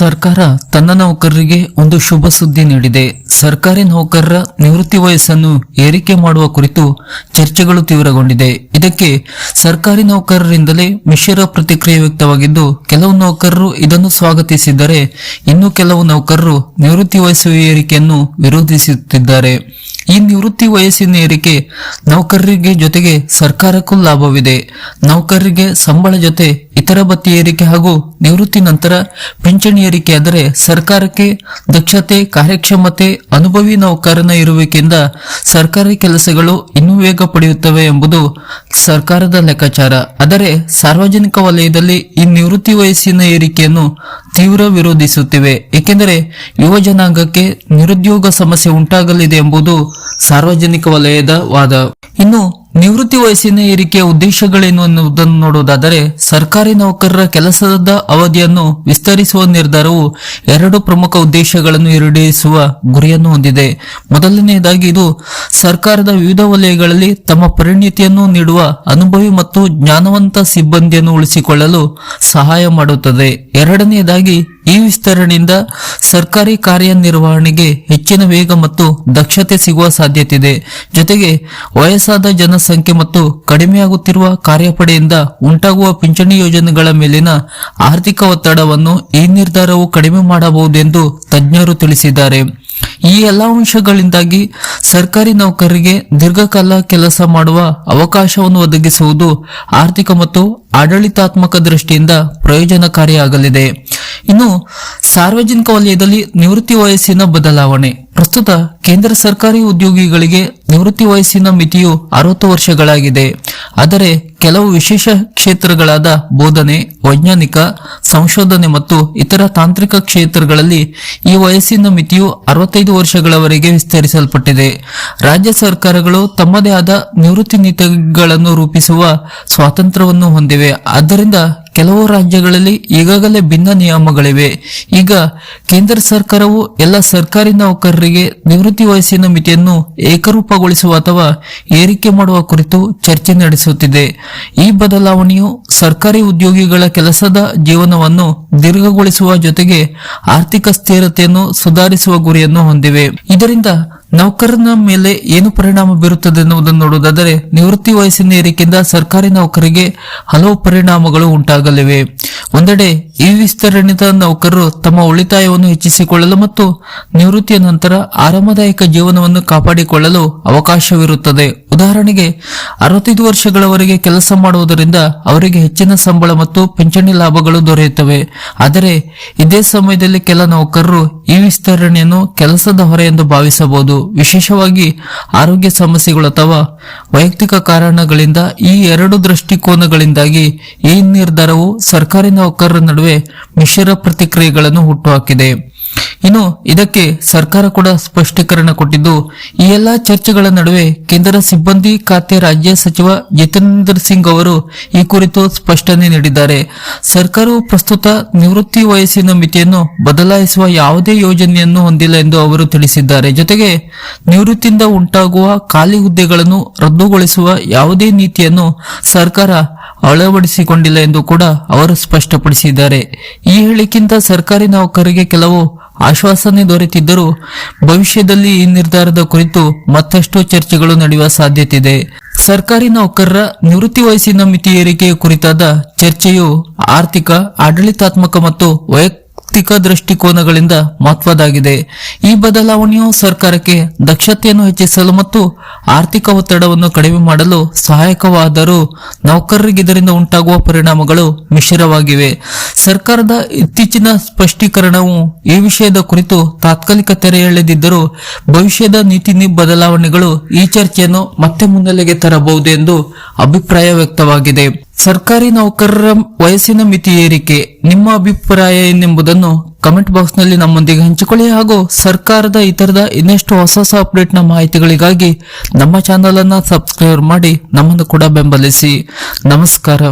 ಸರ್ಕಾರ ತನ್ನ ನೌಕರರಿಗೆ ಒಂದು ಶುಭ ಸುದ್ದಿ ನೀಡಿದೆ. ಸರ್ಕಾರಿ ನೌಕರರ ನಿವೃತ್ತಿ ವಯಸ್ಸನ್ನು ಏರಿಕೆ ಮಾಡುವ ಕುರಿತು ಚರ್ಚೆಗಳು ತೀವ್ರಗೊಂಡಿದೆ. ಇದಕ್ಕೆ ಸರ್ಕಾರಿ ನೌಕರರಿಂದಲೇ ಮಿಶ್ರ ಪ್ರತಿಕ್ರಿಯೆ ವ್ಯಕ್ತವಾಗಿದ್ದು, ಕೆಲವು ನೌಕರರು ಇದನ್ನು ಸ್ವಾಗತಿಸಿದ್ದರೆ ಇನ್ನು ಕೆಲವು ನೌಕರರು ನಿವೃತ್ತಿ ವಯಸ್ಸು ಏರಿಕೆಯನ್ನು ವಿರೋಧಿಸುತ್ತಿದ್ದಾರೆ. ಈ ನಿವೃತ್ತಿ ವಯಸ್ಸಿನ ಏರಿಕೆ ನೌಕರರಿಗೆ ಜೊತೆಗೆ ಸರ್ಕಾರಕ್ಕೂ ಲಾಭವಿದೆ. ನೌಕರರಿಗೆ ಸಂಬಳ ಜೊತೆ ಇತರ ಬತ್ತಿ ಏರಿಕೆ ಹಾಗೂ ನಿವೃತ್ತಿ ನಂತರ ಪಿಂಚಣಿ ಏರಿಕೆಯಾದರೆ ಸರ್ಕಾರಕ್ಕೆ ದಕ್ಷತೆ, ಕಾರ್ಯಕ್ಷಮತೆ, ಅನುಭವಿ ನೌಕರನ ಇರುವಿಕೆಯಿಂದ ಸರ್ಕಾರಿ ಕೆಲಸಗಳು ಇನ್ನೂ ವೇಗ ಪಡೆಯುತ್ತವೆ ಎಂಬುದು ಸರ್ಕಾರದ ಲೆಕ್ಕಾಚಾರ. ಆದರೆ ಸಾರ್ವಜನಿಕ ವಲಯದಲ್ಲಿ ಈ ನಿವೃತ್ತಿ ವಯಸ್ಸಿನ ಏರಿಕೆಯನ್ನು ತೀವ್ರ ವಿರೋಧಿಸುತ್ತಿವೆ. ಏಕೆಂದರೆ ಯುವ ಜನಾಂಗಕ್ಕೆ ನಿರುದ್ಯೋಗ ಸಮಸ್ಯೆ ಉಂಟಾಗಲಿದೆ ಎಂಬುದು ಸಾರ್ವಜನಿಕ ವಲಯದ ವಾದ. ಇನ್ನು ನಿವೃತ್ತಿ ವಯಸ್ಸಿನ ಏರಿಕೆಯ ಉದ್ದೇಶಗಳೇನು ಅನ್ನುವುದನ್ನು ನೋಡುವುದಾದರೆ, ಸರ್ಕಾರಿ ನೌಕರರ ಕೆಲಸದ ಅವಧಿಯನ್ನು ವಿಸ್ತರಿಸುವ ನಿರ್ಧಾರವು ಎರಡು ಪ್ರಮುಖ ಉದ್ದೇಶಗಳನ್ನು ಈಡೇರಿಸುವ ಗುರಿಯನ್ನು ಹೊಂದಿದೆ. ಮೊದಲನೆಯದಾಗಿ ಇದು ಸರ್ಕಾರದ ವಿವಿಧ ವಲಯಗಳಲ್ಲಿ ತಮ್ಮ ಪರಿಣಿತಿಯನ್ನು ನೀಡುವ ಅನುಭವಿ ಮತ್ತು ಜ್ಞಾನವಂತ ಸಿಬ್ಬಂದಿಯನ್ನು ಉಳಿಸಿಕೊಳ್ಳಲು ಸಹಾಯ ಮಾಡುತ್ತದೆ. ಎರಡನೆಯದಾಗಿ ಈ ವಿಸ್ತರಣೆಯಿಂದ ಸರ್ಕಾರಿ ಕಾರ್ಯನಿರ್ವಹಣೆಗೆ ಹೆಚ್ಚಿನ ವೇಗ ಮತ್ತು ದಕ್ಷತೆ ಸಿಗುವ ಸಾಧ್ಯತೆ ಇದೆ ಜೊತೆಗೆ ವಯಸ್ಸಾದ ಜನಸಂಖ್ಯೆ ಮತ್ತು ಕಡಿಮೆಯಾಗುತ್ತಿರುವ ಕಾರ್ಯಪಡೆಯಿಂದ ಉಂಟಾಗುವ ಪಿಂಚಣಿ ಯೋಜನೆಗಳ ಮೇಲಿನ ಆರ್ಥಿಕ ಒತ್ತಡವನ್ನು ಈ ನಿರ್ಧಾರವು ಕಡಿಮೆ ಮಾಡಬಹುದೆಂದು ತಜ್ಞರು ತಿಳಿಸಿದ್ದಾರೆ. ಈ ಎಲ್ಲ ಅಂಶಗಳಿಂದಾಗಿ ಸರ್ಕಾರಿ ನೌಕರರಿಗೆ ದೀರ್ಘಕಾಲ ಕೆಲಸ ಮಾಡುವ ಅವಕಾಶವನ್ನು ಒದಗಿಸುವುದು ಆರ್ಥಿಕ ಮತ್ತು ಆಡಳಿತಾತ್ಮಕ ದೃಷ್ಟಿಯಿಂದ ಪ್ರಯೋಜನಕಾರಿಯಾಗಲಿದೆ. ಇನ್ನು ಸಾರ್ವಜನಿಕ ವಲಯದಲ್ಲಿ ನಿವೃತ್ತಿ ವಯಸ್ಸಿನ ಬದಲಾವಣೆ. ಪ್ರಸ್ತುತ ಕೇಂದ್ರ ಸರ್ಕಾರಿ ಉದ್ಯೋಗಿಗಳಿಗೆ ನಿವೃತ್ತಿ ವಯಸ್ಸಿನ ಮಿತಿಯು ಅರವತ್ತು ವರ್ಷಗಳಾಗಿದೆ. ಆದರೆ ಕೆಲವು ವಿಶೇಷ ಕ್ಷೇತ್ರಗಳಾದ ಬೋಧನೆ, ವೈಜ್ಞಾನಿಕ, ಸಂಶೋಧನೆ ಮತ್ತು ಇತರ ತಾಂತ್ರಿಕ ಕ್ಷೇತ್ರಗಳಲ್ಲಿ ಈ ವಯಸ್ಸಿನ ಮಿತಿಯು ಅರವತ್ತೈದು ವರ್ಷಗಳವರೆಗೆ ವಿಸ್ತರಿಸಲ್ಪಟ್ಟಿದೆ. ರಾಜ್ಯ ಸರ್ಕಾರಗಳು ತಮ್ಮದೇ ಆದ ನಿವೃತ್ತಿ ನೀತಿಗಳನ್ನು ರೂಪಿಸುವ ಸ್ವಾತಂತ್ರ್ಯವನ್ನು ಹೊಂದಿವೆ. ಆದ್ದರಿಂದ ಕೆಲವು ರಾಜ್ಯಗಳಲ್ಲಿ ಈಗಾಗಲೇ ಭಿನ್ನ ನಿಯಮಗಳಿವೆ. ಈಗ ಕೇಂದ್ರ ಸರ್ಕಾರವು ಎಲ್ಲ ಸರ್ಕಾರಿ ನೌಕರರಿಗೆ ನಿವೃತ್ತಿ ವಯಸ್ಸಿನ ಮಿತಿಯನ್ನು ಏಕರೂಪಗೊಳಿಸುವ ಅಥವಾ ಏರಿಕೆ ಮಾಡುವ ಕುರಿತು ಚರ್ಚೆ ನಡೆಸುತ್ತಿದೆ. ಈ ಬದಲಾವಣೆಯು ಸರ್ಕಾರಿ ಉದ್ಯೋಗಿಗಳ ಕೆಲಸದ ಜೀವನವನ್ನು ದೀರ್ಘಗೊಳಿಸುವ ಜೊತೆಗೆ ಆರ್ಥಿಕ ಸ್ಥಿರತೆಯನ್ನು ಸುಧಾರಿಸುವ ಗುರಿಯನ್ನು ಹೊಂದಿವೆ. ಇದರಿಂದ ನೌಕರನ ಮೇಲೆ ಏನು ಪರಿಣಾಮ ಬೀರುತ್ತದೆ ಎನ್ನುವುದನ್ನು ನೋಡುವುದಾದರೆ ನಿವೃತ್ತಿ ವಯಸ್ಸಿನ ಏರಿಕೆಯಿಂದ ಸರ್ಕಾರಿ ನೌಕರಿಗೆ ಹಲವು ಪರಿಣಾಮಗಳು ಉಂಟಾಗಲಿವೆ. ಒಂದೆಡೆ ಈ ವಿಸ್ತರಣಿತ ನೌಕರರು ತಮ್ಮ ಉಳಿತಾಯವನ್ನು ಹೆಚ್ಚಿಸಿಕೊಳ್ಳಲು ಮತ್ತು ನಿವೃತ್ತಿಯ ನಂತರ ಆರಾಮದಾಯಕ ಜೀವನವನ್ನು ಕಾಪಾಡಿಕೊಳ್ಳಲು ಅವಕಾಶವಿರುತ್ತದೆ. ಉದಾಹರಣೆಗೆ, ಅರವತ್ತೈದು ವರ್ಷಗಳವರೆಗೆ ಕೆಲಸ ಮಾಡುವುದರಿಂದ ಅವರಿಗೆ ಹೆಚ್ಚಿನ ಸಂಬಳ ಮತ್ತು ಪಿಂಚಣಿ ಲಾಭಗಳು ದೊರೆಯುತ್ತವೆ. ಆದರೆ, ಇದೇ ಸಮಯದಲ್ಲಿ ಕೆಲ ನೌಕರರು ಈ ವಿಸ್ತರಣೆಯನ್ನು ಕೆಲಸದ ಹೊರೆ ಎಂದು ಭಾವಿಸಬಹುದು. ವಿಶೇಷವಾಗಿ ಆರೋಗ್ಯ ಸಮಸ್ಯೆಗಳು ಅಥವಾ ವೈಯಕ್ತಿಕ ಕಾರಣಗಳಿಂದ ಈ ಎರಡು ದೃಷ್ಟಿಕೋನಗಳಿಂದಾಗಿ ಈ ನಿರ್ಧಾರವು ಸರ್ಕಾರಿ ನೌಕರರ ನಡುವೆ ಮಿಶ್ರ ಪ್ರತಿಕ್ರಿಯೆಗಳನ್ನು ಹುಟ್ಟುಹಾಕಿದೆ. ಇನ್ನು ಇದಕ್ಕೆ ಸರ್ಕಾರ ಕೂಡ ಸ್ಪಷ್ಟೀಕರಣ ಕೊಟ್ಟಿದ್ದು, ಈ ಎಲ್ಲಾ ಚರ್ಚೆಗಳ ನಡುವೆ ಕೇಂದ್ರ ಸಿಬ್ಬಂದಿ ಖಾತೆ ರಾಜ್ಯ ಸಚಿವ ಜಿತೇಂದ್ರ ಸಿಂಗ್ ಅವರು ಈ ಕುರಿತು ಸ್ಪಷ್ಟನೆ ನೀಡಿದ್ದಾರೆ. ಸರ್ಕಾರವು ಪ್ರಸ್ತುತ ನಿವೃತ್ತಿ ವಯಸ್ಸಿನ ಮಿತಿಯನ್ನು ಬದಲಾಯಿಸುವ ಯಾವುದೇ ಯೋಜನೆಯನ್ನು ಹೊಂದಿಲ್ಲ ಎಂದು ಅವರು ತಿಳಿಸಿದ್ದಾರೆ. ಜೊತೆಗೆ ನಿವೃತ್ತಿಯಿಂದ ಉಂಟಾಗುವ ಖಾಲಿ ಹುದ್ದೆಗಳನ್ನು ರದ್ದುಗೊಳಿಸುವ ಯಾವುದೇ ನೀತಿಯನ್ನು ಸರ್ಕಾರ ಅಳವಡಿಸಿಕೊಂಡಿಲ್ಲ ಎಂದು ಕೂಡ ಅವರು ಸ್ಪಷ್ಟಪಡಿಸಿದ್ದಾರೆ. ಈ ಹೇಳಿಕೆಯಿಂದ ಸರ್ಕಾರಿ ನೌಕರರಿಗೆ ಕೆಲವು ಆಶ್ವಾಸನೆ ದೊರೆತಿದ್ದರೂ ಭವಿಷ್ಯದಲ್ಲಿ ಈ ನಿರ್ಧಾರದ ಕುರಿತು ಮತ್ತಷ್ಟು ಚರ್ಚೆಗಳು ನಡೆಯುವ ಸಾಧ್ಯತೆ ಇದೆ ಸರ್ಕಾರಿ ನೌಕರರ ನಿವೃತ್ತಿ ವಯಸ್ಸಿನ ಮಿತಿ ಏರಿಕೆಯ ಕುರಿತಾದ ಚರ್ಚೆಯು ಆರ್ಥಿಕ, ಆಡಳಿತಾತ್ಮಕ ಮತ್ತು ವೈಯಕ್ತಿಕ ದೃಷ್ಟಿಕೋನಗಳಿಂದ ಮಹತ್ವದಾಗಿದೆ. ಈ ಬದಲಾವಣೆಯು ಸರ್ಕಾರಕ್ಕೆ ದಕ್ಷತೆಯನ್ನು ಹೆಚ್ಚಿಸಲು ಮತ್ತು ಆರ್ಥಿಕ ಒತ್ತಡವನ್ನು ಕಡಿಮೆ ಮಾಡಲು ಸಹಾಯಕವಾದರೂ ನೌಕರರಿಗೆ ಇದರಿಂದ ಉಂಟಾಗುವ ಪರಿಣಾಮಗಳು ಮಿಶ್ರವಾಗಿವೆ. ಸರ್ಕಾರದ ಇತ್ತೀಚಿನ ಸ್ಪಷ್ಟೀಕರಣವು ಈ ವಿಷಯದ ಕುರಿತು ತಾತ್ಕಾಲಿಕ ತೆರೆ ಎಳೆದಿದ್ದರೂ ಭವಿಷ್ಯದ ನೀತಿ ಬದಲಾವಣೆಗಳು ಈ ಚರ್ಚೆಯನ್ನು ಮತ್ತೆ ಮುನ್ನೆಲೆಗೆ ತರಬಹುದು ಎಂದು ಅಭಿಪ್ರಾಯ ವ್ಯಕ್ತವಾಗಿದೆ. ಸರ್ಕಾರಿ ನೌಕರರ ವಯಸ್ಸಿನ ಮಿತಿ ಏರಿಕೆ ನಿಮ್ಮ ಅಭಿಪ್ರಾಯ ಏನೆಂಬುದನ್ನು ಕಮೆಂಟ್ ಬಾಕ್ಸ್ನಲ್ಲಿ ನಮ್ಮೊಂದಿಗೆ ಹಂಚಿಕೊಳ್ಳಿ ಹಾಗೂ ಸರ್ಕಾರದ ಇತರದ ಇನ್ನೆಷ್ಟು ಹೊಸ ಹೊಸ ಅಪ್ಡೇಟ್ನ ಮಾಹಿತಿಗಳಿಗಾಗಿ ನಮ್ಮ ಚಾನಲ್ ಅನ್ನ ಸಬ್ಸ್ಕ್ರೈಬ್ ಮಾಡಿ ನಮ್ಮನ್ನು ಕೂಡ ಬೆಂಬಲಿಸಿ. ನಮಸ್ಕಾರ.